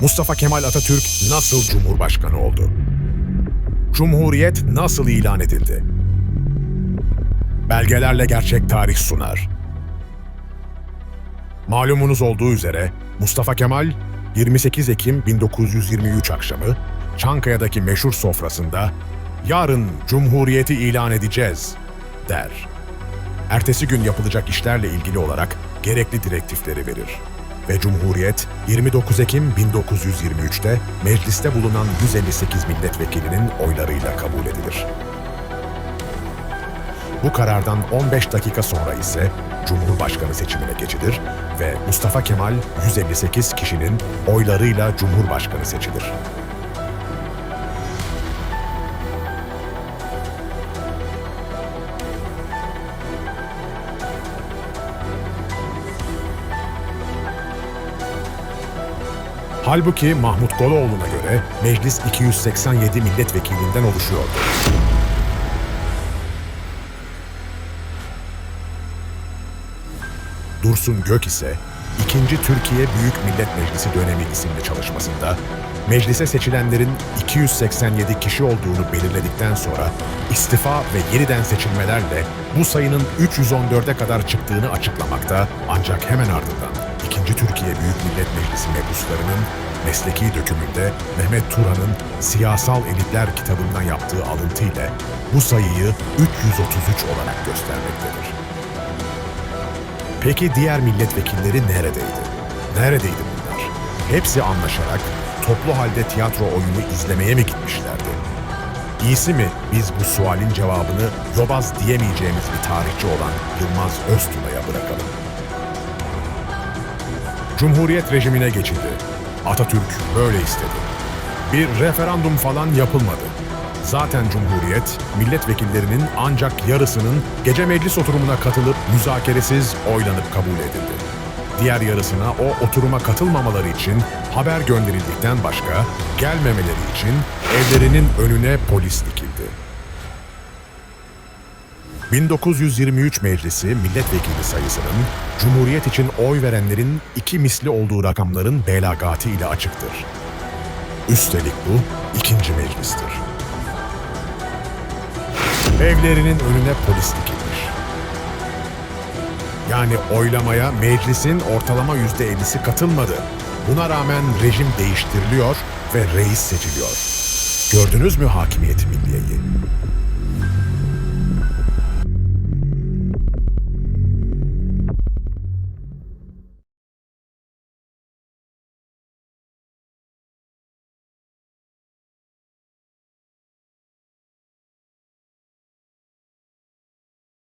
Mustafa Kemal Atatürk nasıl Cumhurbaşkanı oldu? Cumhuriyet nasıl ilan edildi? Belgelerle gerçek tarih sunar. Malumunuz olduğu üzere Mustafa Kemal 28 Ekim 1923 akşamı Çankaya'daki meşhur sofrasında "Yarın Cumhuriyeti ilan edeceğiz." der. Ertesi gün yapılacak işlerle ilgili olarak gerekli direktifleri verir ve Cumhuriyet 29 Ekim 1923'te mecliste bulunan 158 milletvekilinin oylarıyla kabul edilir. Bu karardan 15 dakika sonra ise Cumhurbaşkanı seçimine geçilir ve Mustafa Kemal 158 kişinin oylarıyla Cumhurbaşkanı seçilir. Halbuki Mahmut Goloğlu'na göre meclis 287 milletvekilinden oluşuyordu. Dursun Gök ise 2. Türkiye Büyük Millet Meclisi dönemi isimli çalışmasında meclise seçilenlerin 287 kişi olduğunu belirledikten sonra istifa ve yeniden seçilmelerle bu sayının 314'e kadar çıktığını açıklamakta ancak hemen ardından 2. Türkiye Büyük Millet Meclisi mebuslarının mesleki dökümünde Mehmet Turan'ın Siyasal Elitler kitabından yaptığı alıntı ile bu sayıyı 333 olarak göstermektedir. Peki diğer milletvekilleri neredeydi? Neredeydi bunlar? Hepsi anlaşarak toplu halde tiyatro oyunu izlemeye mi gitmişlerdi? İyisi mi biz bu sualin cevabını yobaz diyemeyeceğimiz bir tarihçi olan Yılmaz Öztuna'ya bırakalım. Cumhuriyet rejimine geçildi. Atatürk böyle istedi. Bir referandum falan yapılmadı. Zaten Cumhuriyet, milletvekillerinin ancak yarısının gece meclis oturumuna katılıp müzakeresiz oylanıp kabul edildi. Diğer yarısına o oturuma katılmamaları için haber gönderildikten başka gelmemeleri için evlerinin önüne polis dikildi. 1923 Meclisi milletvekili sayısının Cumhuriyet için oy verenlerin iki misli olduğu rakamların belagati ile açıktır. Üstelik bu ikinci meclistir. Evlerinin önüne polis dikilmiş. Yani oylamaya meclisin ortalama yüzde ellisi katılmadı. Buna rağmen rejim değiştiriliyor ve reis seçiliyor. Gördünüz mü hakimiyeti milliyeyi?